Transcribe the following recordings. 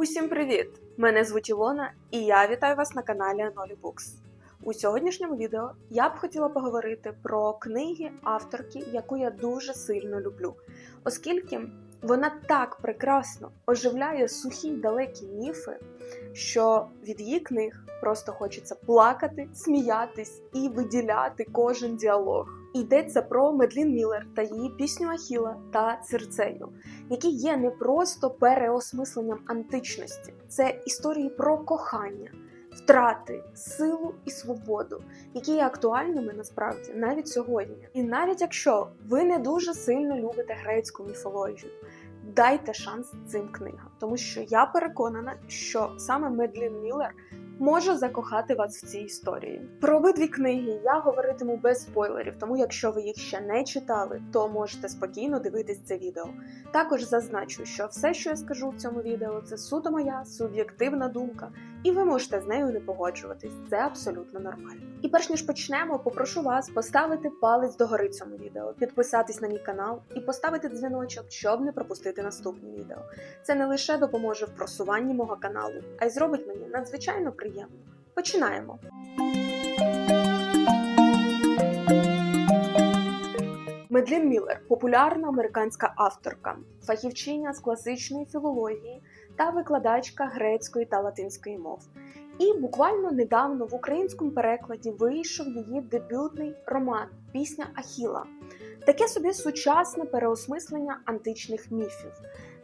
Усім привіт! Мене звуть Ілона, і я вітаю вас на каналі Анолі Books. У сьогоднішньому відео я б хотіла поговорити про книги авторки, яку я дуже сильно люблю, оскільки вона так прекрасно оживляє сухі далекі міфи, що від її книг просто хочеться плакати, сміятись і виділяти кожен діалог. Йдеться про Медлін Міллер та її пісню Ахіла та Цирцею, які є не просто переосмисленням античності, це історії про кохання, втрати, силу і свободу, які є актуальними насправді навіть сьогодні. І навіть якщо ви не дуже сильно любите грецьку міфологію, дайте шанс цим книгам, тому що я переконана, що саме Медлін Міллер може закохати вас в цій історії. Про обидві книги я говоритиму без спойлерів, тому якщо ви їх ще не читали, то можете спокійно дивитись це відео. Також зазначу, що все, що я скажу в цьому відео, це суто моя суб'єктивна думка, і ви можете з нею не погоджуватись. Це абсолютно нормально. І перш ніж почнемо, попрошу вас поставити палець догори цьому відео, підписатись на мій канал і поставити дзвіночок, щоб не пропустити наступні відео. Це не лише допоможе в просуванні мого каналу, а й зробить мені надзвичайно приємно. Починаємо. Медлін Міллер популярна американська авторка, фахівчиня з класичної філології та викладачка грецької та латинської мов. І буквально недавно в українському перекладі вийшов її дебютний роман Пісня Ахіла. Таке собі сучасне переосмислення античних міфів,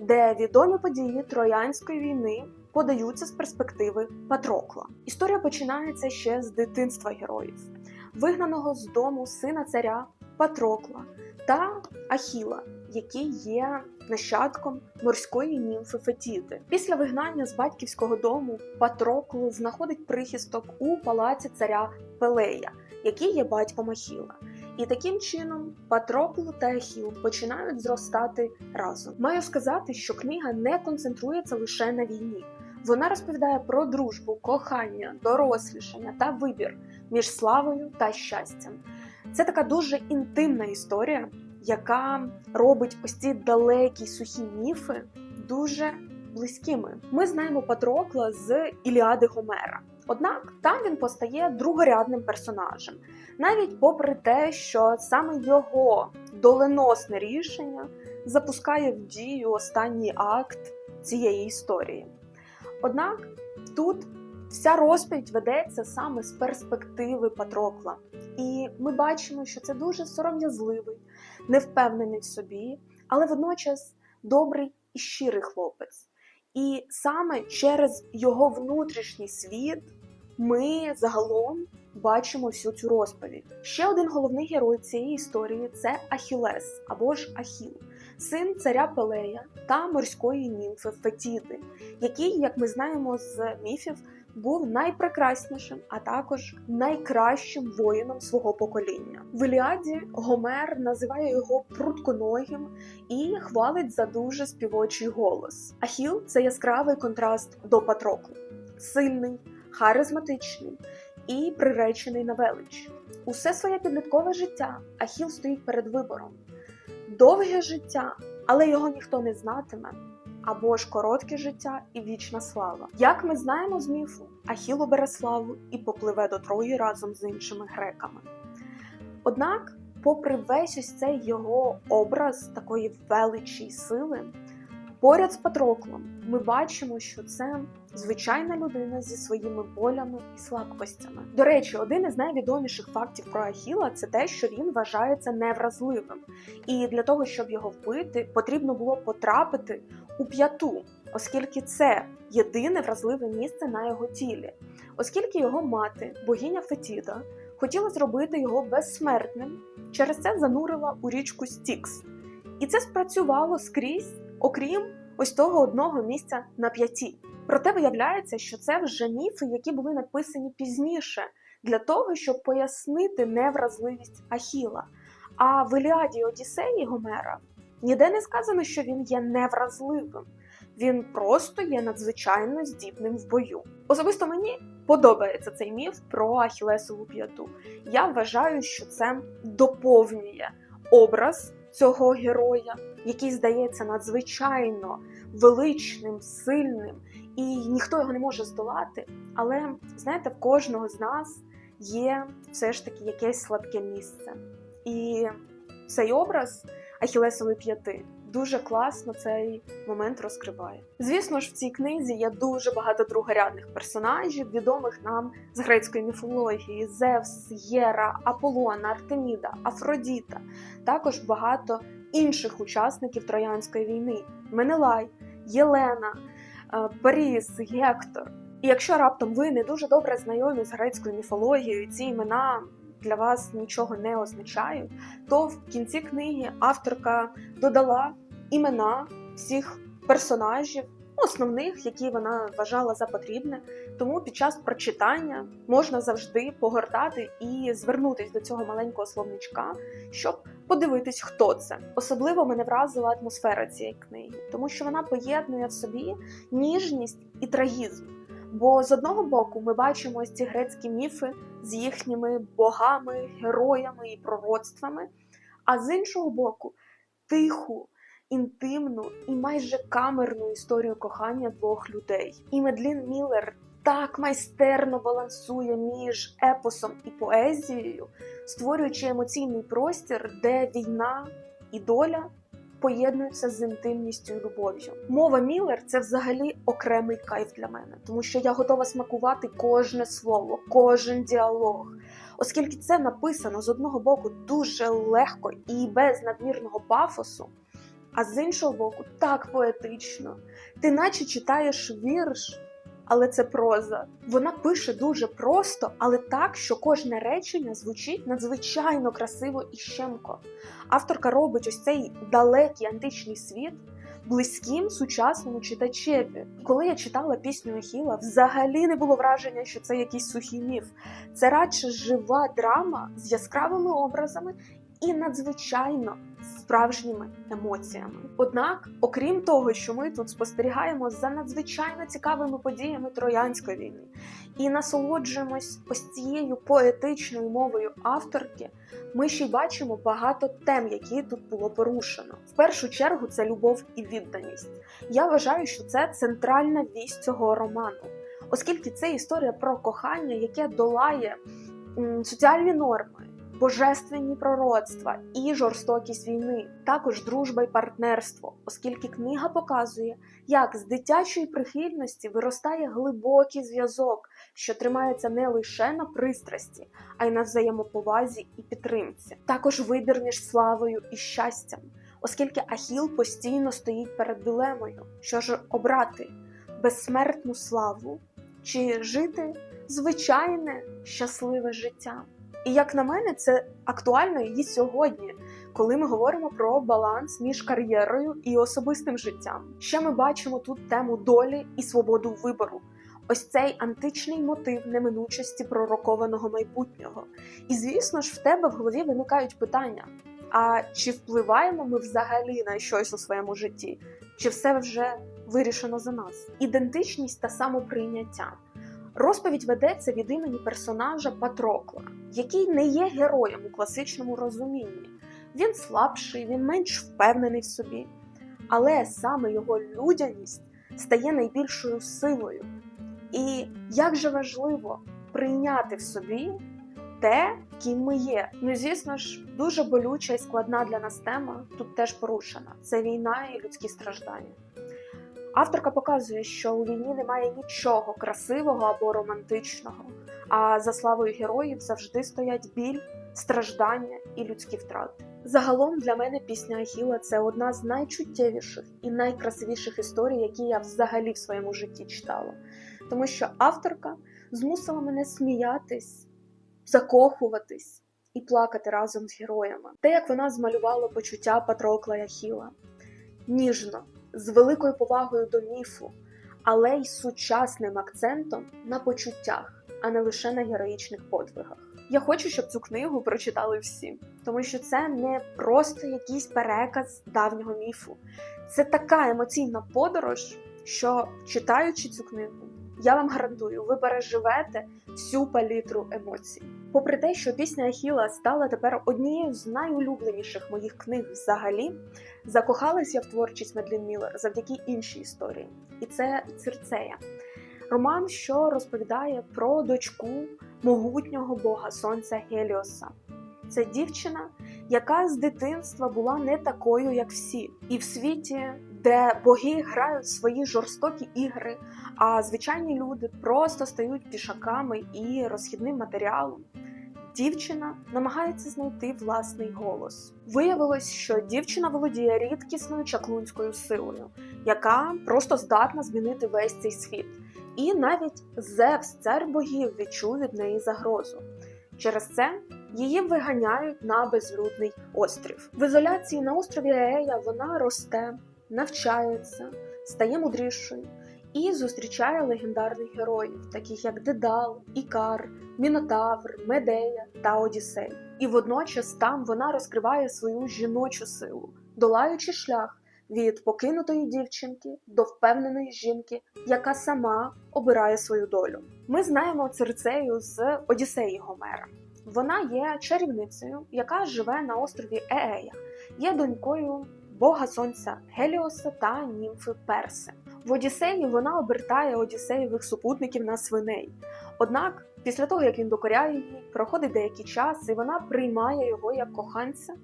де відомі події Троянської війни подаються з перспективи Патрокла. Історія починається ще з дитинства героїв, вигнаного з дому сина царя Патрокла та Ахіла, який є нащадком морської німфи Фетіди. Після вигнання з батьківського дому Патрокл знаходить прихисток у палаці царя Пелея, який є батьком Ахіла. І таким чином Патрокл та Ахіл починають зростати разом. Маю сказати, що книга не концентрується лише на війні. Вона розповідає про дружбу, кохання, дорослішання та вибір між славою та щастям. Це така дуже інтимна історія, яка робить ось ці далекі сухі міфи дуже близькими. Ми знаємо Патрокла з Іліади Гомера. Однак там він постає другорядним персонажем, навіть попри те, що саме його доленосне рішення запускає в дію останній акт цієї історії. Однак тут вся розповідь ведеться саме з перспективи Патрокла, і ми бачимо, що це дуже сором'язливий, невпевнений в собі, але водночас добрий і щирий хлопець. І саме через його внутрішній світ ми загалом бачимо всю цю розповідь. Ще один головний герой цієї історії це Ахілес або ж Ахіл, син царя Пелея та морської німфи Фетіди, який, як ми знаємо з міфів, був найпрекраснішим, а також найкращим воїном свого покоління. В Іліаді Гомер називає його прутконогим і хвалить за дуже співочий голос. Ахіл це яскравий контраст до Патрокла, сильний, харизматичний і приречений на велич. Усе своє підліткове життя Ахіл стоїть перед вибором. Довге життя, але його ніхто не знатиме. Або ж коротке життя і вічна слава. Як ми знаємо з міфу, Ахіл обере славу і попливе до Трої разом з іншими греками. Однак, попри весь ось цей його образ такої величі сили, поряд з Патроклом ми бачимо, що це звичайна людина зі своїми болями і слабкостями. До речі, один із найвідоміших фактів про Ахіла це те, що він вважається невразливим, і для того, щоб його вбити, потрібно було потрапити у п'яту, оскільки це єдине вразливе місце на його тілі, оскільки його мати, богиня Фетіда, хотіла зробити його безсмертним, через це занурила у річку Стікс. І це спрацювало скрізь, окрім ось того одного місця на п'яті. Проте виявляється, що це вже міфи, які були написані пізніше, для того, щоб пояснити невразливість Ахіла. А в Іліаді Одіссеї Гомера ніде не сказано, що він є невразливим. Він просто є надзвичайно здібним в бою. Особисто мені подобається цей міф про Ахілесову п'яту. Я вважаю, що це доповнює образ цього героя, який здається надзвичайно величним, сильним і ніхто його не може здолати. Але знаєте, в кожного з нас є все ж таки якесь слабке місце. І цей образ Ахілесової п'яти дуже класно цей момент розкриває. Звісно ж, в цій книзі є дуже багато другорядних персонажів, відомих нам з грецької міфології: Зевс, Єра, Аполлон, Артеміда, Афродіта. Також багато інших учасників Троянської війни: Менелай, Єлена, е, Паріс, Гектор. І якщо раптом ви не дуже добре знайомі з грецькою міфологією, ці імена для вас нічого не означають, то в кінці книги авторка додала імена всіх персонажів, основних, які вона вважала за потрібне. Тому під час прочитання можна завжди погортати і звернутись до цього маленького словничка, щоб подивитись, хто це. Особливо мене вразила атмосфера цієї книги, тому що вона поєднує в собі ніжність і трагізм. Бо з одного боку ми бачимо ось ці грецькі міфи з їхніми богами, героями і пророцтвами, а з іншого боку, тиху, інтимну і майже камерну історію кохання двох людей. І Медлін Міллер так майстерно балансує між епосом і поезією, створюючи емоційний простір, де війна і доля поєднуються з інтимністю і любов'ю. Мова Міллер це взагалі окремий кайф для мене, тому що я готова смакувати кожне слово, кожен діалог. Оскільки це написано з одного боку дуже легко і без надмірного пафосу, а з іншого боку, так поетично. Ти наче читаєш вірш, але це проза. Вона пише дуже просто, але так, що кожне речення звучить надзвичайно красиво і щемко. Авторка робить ось цей далекий античний світ близьким сучасному читачеві. Коли я читала пісню Ехіла, взагалі не було враження, що це якийсь сухий міф. Це радше жива драма з яскравими образами і надзвичайно справжніми емоціями. Однак, окрім того, що ми тут спостерігаємо за надзвичайно цікавими подіями Троянської війни і насолоджуємось ось цією поетичною мовою авторки, ми ще й бачимо багато тем, які тут було порушено. В першу чергу це любов і відданість. Я вважаю, що це центральна вість цього роману, оскільки це історія про кохання, яке долає соціальні норми божественні пророцтва і жорстокість війни, також дружба й партнерство, оскільки книга показує, як з дитячої прихильності виростає глибокий зв'язок, що тримається не лише на пристрасті, а й на взаємоповазі і підтримці. Також вибір між славою і щастям, оскільки Ахіл постійно стоїть перед дилемою, що ж обрати безсмертну славу чи жити звичайне щасливе життя. І як на мене, це актуально і сьогодні, коли ми говоримо про баланс між кар'єрою і особистим життям. Ще ми бачимо тут тему долі і свободу вибору. Ось цей античний мотив неминучості пророкованого майбутнього. І звісно ж, в тебе в голові виникають питання: а чи впливаємо ми взагалі на щось у своєму житті? Чи все вже вирішено за нас? Ідентичність та самоприйняття. Розповідь ведеться від імені персонажа Патрокла, який не є героєм у класичному розумінні. Він слабший, він менш впевнений в собі, але саме його людяність стає найбільшою силою. І як же важливо прийняти в собі те, ким ми є. Ну, звісно ж, дуже болюча і складна для нас тема тут теж порушена: це війна і людські страждання. Авторка показує, що у війні немає нічого красивого або романтичного, а за славою героїв завжди стоять біль, страждання і людські втрати. Загалом для мене пісня Ахіла це одна з найчуттєвіших і найкрасивіших історій, які я взагалі в своєму житті читала, тому що авторка змусила мене сміятись, закохуватись і плакати разом з героями. Те, як вона змалювала почуття Патрокла Ахіла. ніжно з великою повагою до міфу, але й сучасним акцентом на почуттях, а не лише на героїчних подвигах. Я хочу, щоб цю книгу прочитали всі, тому що це не просто якийсь переказ давнього міфу, це така емоційна подорож, що читаючи цю книгу, я вам гарантую, ви переживете всю палітру емоцій. попри те, що пісня Ахіла стала тепер однією з найулюбленіших моїх книг взагалі, закохалась я в творчість Медлін Міллер завдяки іншій історії, і це Цирцея. Роман, що розповідає про дочку могутнього бога сонця Геліоса. Це дівчина, яка з дитинства була не такою, як всі, і в світі, де боги грають свої жорстокі ігри, а звичайні люди просто стають пішаками і розхідним матеріалом. Дівчина намагається знайти власний голос. Виявилось, що дівчина володіє рідкісною чаклунською силою, яка просто здатна змінити весь цей світ. І навіть Зевс, цар богів, відчув від неї загрозу. Через це її виганяють на безлюдний острів. В ізоляції на острові Ея вона росте, навчається, стає мудрішою і зустрічає легендарних героїв, таких як Дедал, Ікар, Мінотавр, Медея та Одіссей. І водночас там вона розкриває свою жіночу силу, долаючи шлях від покинутої дівчинки до впевненої жінки, яка сама обирає свою долю. Ми знаємо Цирцею з Одіссеї Гомера. Вона є чарівницею, яка живе на острові Еея, є донькою бога сонця Геліоса та німфи Перси. В Одіссеї вона обертає Одіссеєвих супутників на свиней. Однак, після того як він докоряє її, проходить деякий час, і вона приймає його як коханця,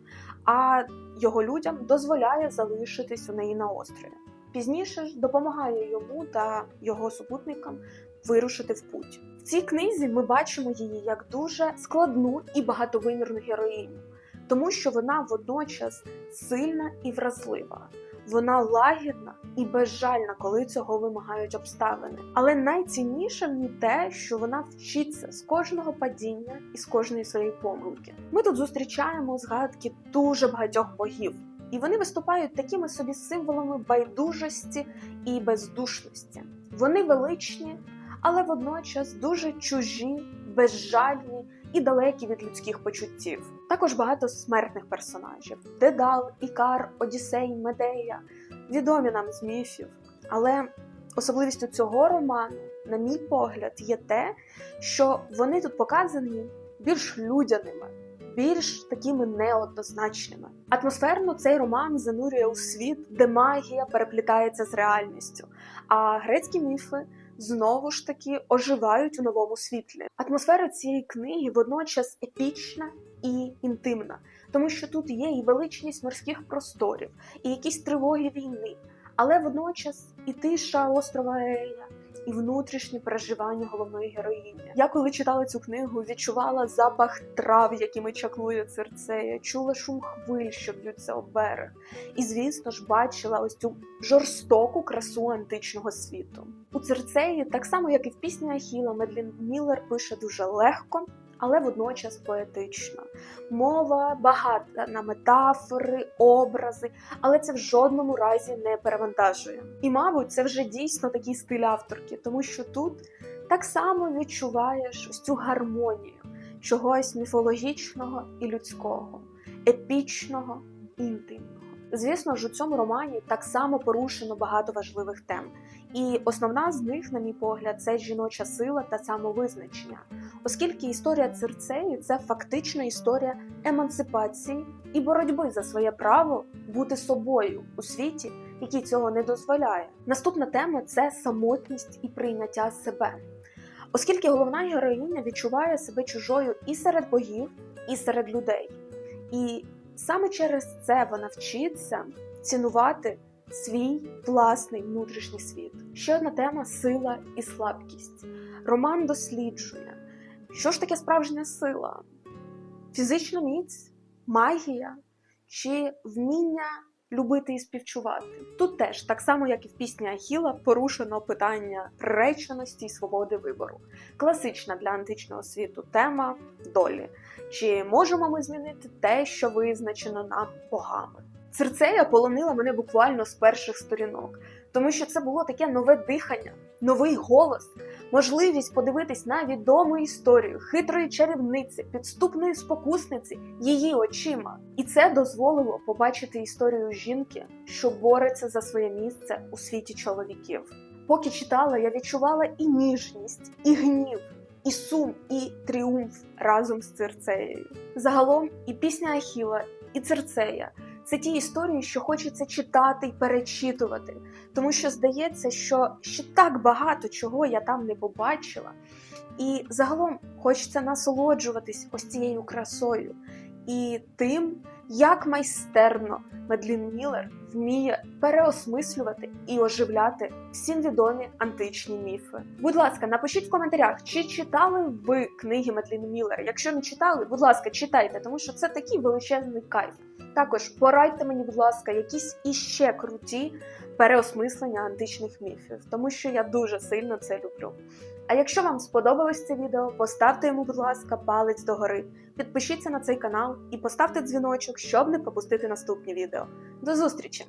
а його людям дозволяє залишитись у неї на острові. Пізніше ж допомагає йому та його супутникам вирушити в путь. В цій книзі ми бачимо її як дуже складну і багатовимірну героїню, тому що вона водночас сильна і вразлива. Вона лагідна і безжальна, коли цього вимагають обставини. Але найцінніше в те, що вона вчиться з кожного падіння і з кожної своєї помилки. Ми тут зустрічаємо згадки дуже багатьох богів, і вони виступають такими собі символами байдужості і бездушності. Вони величні, але водночас дуже чужі, безжальні і далекі від людських почуттів. Також багато смертних персонажів: Дедал, Ікар, Одіссей, Медея, відомі нам з міфів. Але особливістю цього роману, на мій погляд, є те, що вони тут показані більш людяними. Більш такими неоднозначними. Атмосферно цей роман занурює у світ, де магія переплітається з реальністю, а грецькі міфи знову ж таки оживають у новому світлі. Атмосфера цієї книги водночас епічна і інтимна, тому що тут є і величність морських просторів, і якісь тривоги війни, але водночас і тиша острова Ея. І внутрішні переживання головної героїні. Я коли читала цю книгу, відчувала запах трав, якими чаклує Церцея, чула шум хвиль, що б'ються об берег. І, звісно ж, бачила ось цю жорстоку красу античного світу. У Церцеї, так само як і в пісні Ахіла, Медлін Міллер пише дуже легко, але водночас поетично. Мова багата на метафори, образи, але це в жодному разі не перевантажує. І, мабуть, це вже дійсно такий стиль авторки, тому що тут так само відчуваєш ось цю гармонію чогось міфологічного і людського, епічного і інтимного. Звісно ж, у цьому романі так само порушено багато важливих тем, і основна з них, на мій погляд, це жіноча сила та самовизначення, оскільки історія Цирцеї це фактично історія емансипації і боротьби за своє право бути собою у світі, який цього не дозволяє. Наступна тема це самотність і прийняття себе, оскільки головна героїня відчуває себе чужою і серед богів, і серед людей. І Саме через це вона вчиться цінувати свій власний внутрішній світ. Ще одна тема сила і слабкість. Роман досліджує, що ж таке справжня сила, фізична міць, магія чи вміння любити і співчувати. Тут теж, так само як і в пісні Ахіла, порушено питання приреченості і свободи вибору. Класична для античного світу тема долі. Чи можемо ми змінити те, що визначено нам богами? Церцея полонила мене буквально з перших сторінок, тому що це було таке нове дихання, новий голос, можливість подивитись на відому історію хитрої чарівниці, підступної спокусниці її очима. І це дозволило побачити історію жінки, що бореться за своє місце у світі чоловіків. Поки читала, я відчувала і ніжність, і гнів, і сум, і тріумф разом з Цирцеєю. Загалом і пісня Ахіла, і Цирцея це ті історії, що хочеться читати і перечитувати, тому що здається, що ще так багато чого я там не побачила. І загалом хочеться насолоджуватись ось цією красою і тим, як майстерно Медлін Міллер вміє переосмислювати і оживляти всім відомі античні міфи. Будь ласка, напишіть в коментарях, чи читали ви книги Медлін Міллер. Якщо не читали, будь ласка, читайте, тому що це такий величезний кайф. Також порадьте мені, будь ласка, якісь іще круті переосмислення античних міфів, тому що я дуже сильно це люблю. А якщо вам сподобалось це відео, поставте йому, будь ласка, палець догори, підпишіться на цей канал і поставте дзвіночок, щоб не пропустити наступні відео. До зустрічі!